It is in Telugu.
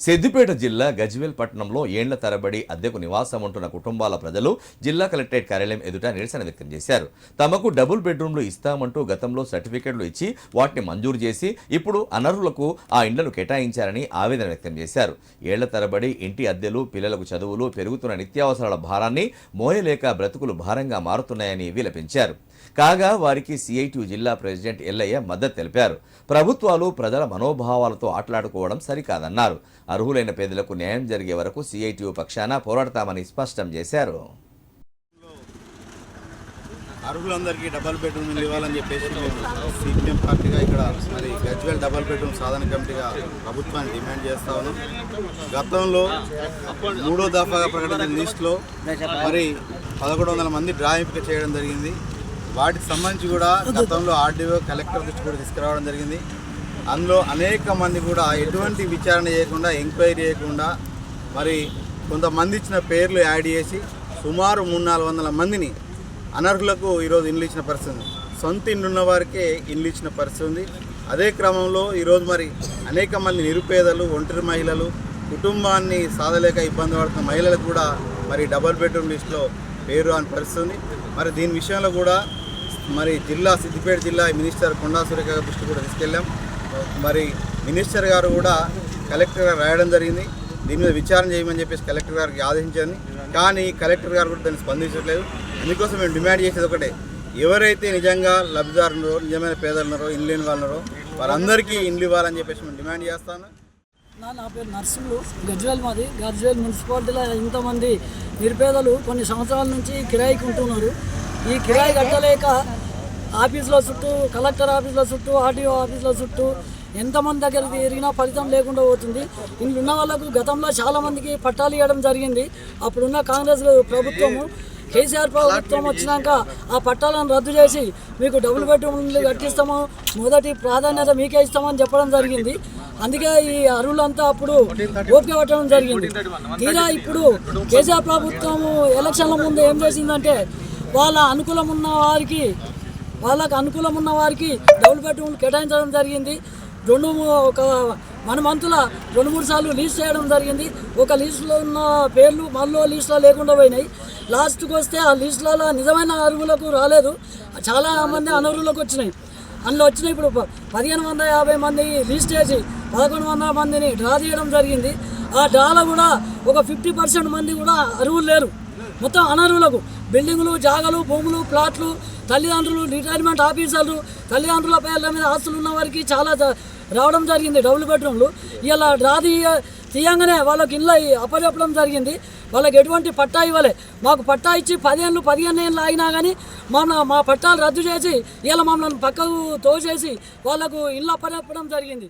సిద్దిపేట జిల్లా గజ్వేల్ పట్టణంలో ఏండ్ల తరబడి అద్దెకు నివాసం ఉంటున్న కుటుంబాల ప్రజలు జిల్లా కలెక్టరేట్ కార్యాలయం ఎదుట నిరసన వ్యక్తం చేశారు. తమకు డబుల్ బెడ్రూమ్లు ఇస్తామంటూ గతంలో సర్టిఫికెట్లు ఇచ్చి వాటిని మంజూరు చేసి ఇప్పుడు అనర్హులకు ఆ ఇండ్లను కేటాయించారని ఆవేదన వ్యక్తం చేశారు. ఏళ్ళ తరబడి ఇంటి అద్దెలు పిల్లలకు చదువులు పెరుగుతున్న నిత్యావసరాల భారాన్ని మోయలేక బ్రతుకులు భారంగా మారుతున్నాయని విలపించారు. కాగా వారికి సిఐటియు జిల్లా ప్రెసిడెంట్ ఎల్లయ్య మద్దతు తెలిపారు. ప్రభుత్వాలు ప్రజల మనోభావాలతో ఆటలాడుకోవడం సరికాదన్నారు. అర్హులైన పేదలకు న్యాయం జరిగే వరకు సిఐటియు పక్షాన పోరాడతామని స్పష్టం చేశారు. అర్హులందరికీ డబల్ బెడ్రూమ్ ఇవ్వాలని చెప్పేసి మేము సిపిఎం పార్టీగా ఇక్కడ మరి గజ్వేల్ డబల్ బెడ్రూమ్ సాధన కమిటీగా ప్రభుత్వాన్ని డిమాండ్ చేస్తా ఉన్నాం. గతంలో మూడో దఫాగా ప్రకటించిన లిస్టులో మరి పదకొండు వందల మంది డ్రా ఎంపిక చేయడం జరిగింది. వాటికి సంబంధించి కూడా గతంలో ఆర్డీఓ కలెక్టర్ దృష్టి కూడా తీసుకురావడం జరిగింది. అందులో అనేక మంది కూడా ఎటువంటి విచారణ చేయకుండా ఎంక్వైరీ చేయకుండా మరి కొంతమంది ఇచ్చిన పేర్లు యాడ్ చేసి సుమారు మూడు నాలుగు వందల మందిని అనర్హులకు ఈరోజు ఇండ్లు ఇచ్చిన పరిస్థితి ఉంది. సొంత ఇండ్లు ఉన్న వారికే ఇండ్లు ఇచ్చిన పరిస్థితి ఉంది. అదే క్రమంలో ఈరోజు మరి అనేక మంది నిరుపేదలు ఒంటరి మహిళలు కుటుంబాన్ని సాధలేక ఇబ్బంది పడుతున్న మహిళలకు కూడా మరి డబల్ బెడ్రూమ్ లిస్టులో పేరు అని పరిస్థితుంది మరి దీని విషయంలో కూడా మరి జిల్లా సిద్దిపేట జిల్లా మినిస్టర్ కొండా సురేఖ దృష్టి కూడా తీసుకెళ్ళాం. మరి మినిస్టర్ గారు కూడా కలెక్టర్ గారు రాయడం జరిగింది. దీని మీద విచారణ చేయమని చెప్పేసి కలెక్టర్ గారికి ఆదేశించింది కానీ కలెక్టర్ గారు కూడా దాన్ని స్పందించట్లేదు. అందుకోసం మేము డిమాండ్ చేసేది ఒకటే. ఎవరైతే నిజంగా లబ్ధిదారులు నిజమైన పేదలు ఉన్నారో ఇల్లు లేని వాళ్ళు ఉన్నారో వారందరికీ ఇండ్లు ఇవ్వాలని చెప్పేసి మేము డిమాండ్ చేస్తాను. నా నా పేరు నర్సింహులు గజ్వేల్ మాది. గజ్వేల్ మున్సిపాలిటీలో ఇంతమంది నిరుపేదలు కొన్ని సంవత్సరాల నుంచి కిరాయికి ఉంటున్నారు. ఈ కిరాయి కట్టలేక ఆఫీసులో చుట్టూ కలెక్టర్ ఆఫీసుల చుట్టూ ఆర్టీఓ ఆఫీసులో చుట్టూ ఎంతమంది దగ్గర తిరిగినా ఫలితం లేకుండా పోతుంది. ఇంట్లో ఉన్న వాళ్ళకు గతంలో చాలామందికి పట్టాలు ఇవ్వడం జరిగింది. అప్పుడున్న కాంగ్రెస్ ప్రభుత్వము కేసీఆర్ ప్రభుత్వం వచ్చినాక ఆ పట్టాలను రద్దు చేసి మీకు డబుల్ బెడ్రూమ్లు కట్టిస్తాము మొదటి ప్రాధాన్యత మీకే ఇస్తామని చెప్పడం జరిగింది. అందుకే ఈ అరువులంతా అప్పుడు ఓపిక పట్టడం జరిగింది. తీరా ఇప్పుడు కేసీఆర్ ప్రభుత్వము ఎలక్షన్ల ముందు ఏం చేసిందంటే వాళ్ళ అనుకూలం ఉన్న వారికి వాళ్ళకు అనుకూలం ఉన్న వారికి డబుల్ బెడ్రూమ్లు కేటాయించడం జరిగింది. రెండు ఒక మన మంతుల రెండు మూడు సార్లు లీజ్ చేయడం జరిగింది. ఒక లిస్టులో ఉన్న పేర్లు మళ్ళీ లిస్టులో లేకుండా పోయినాయి. లాస్ట్కి వస్తే ఆ లిస్టులలో నిజమైన అరువులకు రాలేదు. చాలా మంది అనర్హులకు వచ్చినాయి. అందులో వచ్చిన ఇప్పుడు ప- పదిహేను వందల యాభై మంది లీజ్ చేసి పదకొండు వందల మందిని డ్రా చేయడం జరిగింది. ఆ డ్రాలో కూడా ఒక ఫిఫ్టీ పర్సెంట్ మంది కూడా అరువులు లేరు. మొత్తం అనర్హులకు బిల్డింగులు జాగలు భూములు ప్లాట్లు తల్లిదండ్రులు రిటైర్మెంట్ ఆఫీసర్లు తల్లిదండ్రుల పేర్ల మీద ఆస్తులు ఉన్న వారికి చాలా రావడం జరిగింది డబుల్ బెడ్రూమ్లు. ఇలా రాది తీయంగానే వాళ్ళకి ఇళ్ళ అప్పచెప్పడం జరిగింది. వాళ్ళకి ఎటువంటి పట్టా ఇవ్వలే. మాకు పట్టా ఇచ్చి పదిహేను పదిహేను ఏళ్ళు ఆగినా కానీ మన మా పట్టాలు రద్దు చేసి ఇలా మమ్మల్ని పక్కకు తోసేసి వాళ్ళకు ఇల్లు అప్పచెప్పడం జరిగింది.